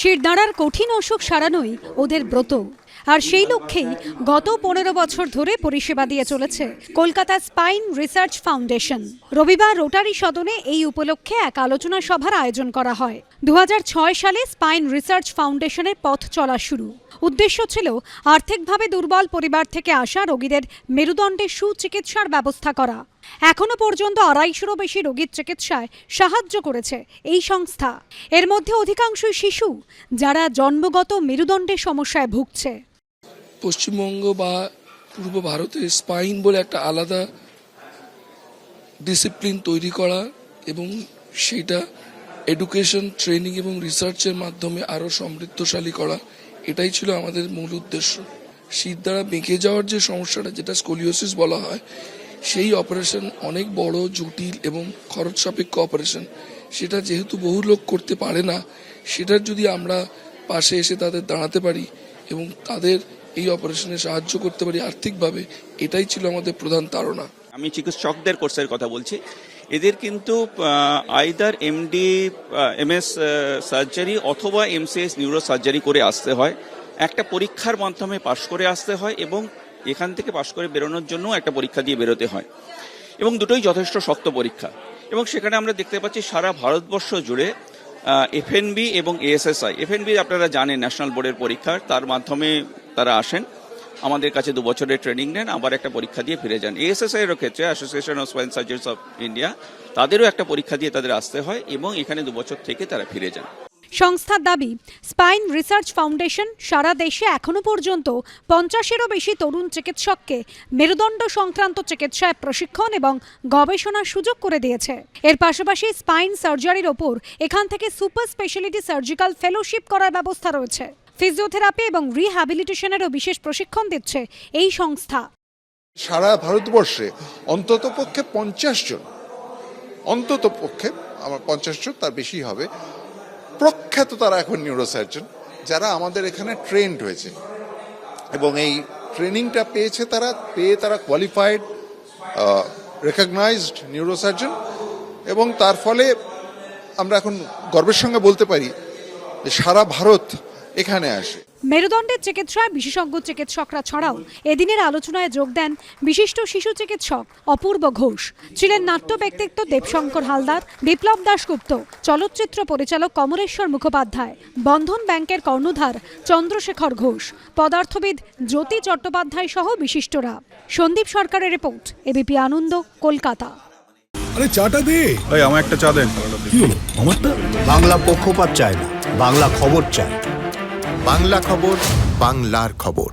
শিরদাঁড়ার কঠিন অসুখ সারানোই ওদের ব্রত। আর সেই লক্ষ্যেই গত পনেরো বছর ধরে পরিষেবা দিয়ে চলেছে কলকাতা স্পাইন রিসার্চ ফাউন্ডেশন। রবিবার রোটারি সদনে এই উপলক্ষে এক আলোচনা সভার আয়োজন করা হয়। দু হাজার ছয় সালে স্পাইন রিসার্চ ফাউন্ডেশনের পথ চলা শুরু। উদ্দেশ্য ছিল আর্থিকভাবে দুর্বল পরিবার থেকে আসা রোগীদের মেরুদণ্ডে সুচিকিৎসার ব্যবস্থা করা। এখনও পর্যন্ত আড়াইশোরও বেশি রোগীর চিকিৎসায় সাহায্য করেছে এই সংস্থা। এর মধ্যে অধিকাংশই শিশু যারা জন্মগত মেরুদণ্ডের সমস্যায় ভুগছে। পশ্চিমবঙ্গ বা পূর্ব ভারতে স্পাইন বলে একটা আলাদা ডিসিপ্লিন তৈরি করা এবং সেটা এডুকেশন, ট্রেনিং এবং রিসার্চের মাধ্যমে আরও সমৃদ্ধশালী করা, এটাই ছিল আমাদের মূল উদ্দেশ্য। শীত দ্বারা বেঁকে যাওয়ার যে সমস্যাটা, যেটা স্কোলিওসিস বলা হয় সেই অপারেশন অনেক বড়, জটিল এবং খরচ সাপেক্ষ অপারেশন সেটা যেহেতু বহু লোক করতে পারে না, সেটার যদি আমরা পাশে এসে তাদের দাঁড়াতে পারি এবং তাদের এই অপারেশনে সাহায্য করতে পারি আর্থিকভাবে, এটাই ছিল আমাদের প্রধান তাড়না। আমি চিকিৎসকদের কোর্সের কথা বলছি। এদের কিন্তু আইদার এমডি এমএস সার্জারি অথবা এমসিএস নিউরো সার্জারি করে আসতে হয়। একটা পরীক্ষার মাধ্যমে পাশ করে আসতে হয় এবং এখান থেকে পাশ করে বেরোনোর জন্য একটা পরীক্ষা দিয়ে বেরোতে হয়। এবং দুটোই যথেষ্ট শক্ত পরীক্ষা। এবং সেখানে আমরা দেখতে পাচ্ছি সারা ভারতবর্ষ জুড়ে এফএনবি এবং এএসএসআই এফএনবি আপনারা জানেন ন্যাশনাল বোর্ডের পরীক্ষা তার মাধ্যমে তারা আসেন। আমাদের কাছে দু বছরের ট্রেনিং নেন, আবার একটা পরীক্ষা দিয়ে ফিরে যান। এএসএসআই এর ক্ষেত্রে association of spine surgeons of India তাদেরও একটা পরীক্ষা দিয়ে তাদের আসতে হয় এবং এখানে দু বছর থেকে তারা ফিরে যান। সংস্থার দাবি, স্পাইন রিসার্চ ফাউন্ডেশন সারা দেশে এখনও পর্যন্ত পঞ্চাশেরও বেশি তরুণ চিকিৎসককে মেরুদণ্ড সংক্রান্ত চিকিৎসায় প্রশিক্ষণ এবং গবেষণার সুযোগ করে দিয়েছে। এর পাশাপাশি স্পাইন সার্জারির ওপর এখান থেকে সুপার স্পেশালিটি সার্জিক্যাল ফেলোশিপ করার ব্যবস্থা রয়েছে। ফিজিওথেরাপি এবং রিহ্যাবিলিটেশনেরও বিশেষ প্রশিক্ষণ দিচ্ছে এই সংস্থা। সারা ভারতবর্ষে অন্তত পক্ষে পঞ্চাশ জন, অন্তত পক্ষে আমার পঞ্চাশ জন তার বেশি হবে প্রখ্যাত তারা এখন নিউরোসার্জন যারা আমাদের এখানে ট্রেন্ড হয়েছে। এবং এই ট্রেনিংটা পেয়েছে তারা, পেয়ে তারা কোয়ালিফাইড রেকগনাইজড নিউরোসার্জন এবং তার ফলে আমরা এখন গর্বের সঙ্গে বলতে পারি যে সারা ভারত এখানে আসে। মেরুদণ্ডের চিকিৎসায় বিশেষজ্ঞ চিকিৎসকরা ছাড়াও। এদিনের আলোচনায় যোগ দেন বিশিষ্ট শিশু চিকিৎসক অপূর্ব ঘোষ। ছিলেন নাট্য ব্যক্তিত্ব দেবশঙ্কর হালদার বিপ্লব দাশগুপ্ত চলচ্চিত্র পরিচালক কমলেশ্বর মুখোপাধ্যায় বন্ধন ব্যাংকের কর্ণধার চন্দ্রশেখর ঘোষ পদার্থবিদ জ্যোতি চট্টোপাধ্যায় সহ বিশিষ্টরা। সন্দীপ সরকারের রিপোর্ট এবিপি আনন্দ কলকাতা। আরে চাটা দে। এই আমার একটা চা দেন। কি আমারটা? বাংলা পক্ষপাত চায় না বাংলা খবর চায়। বাংলা খবর বাংলার খবর।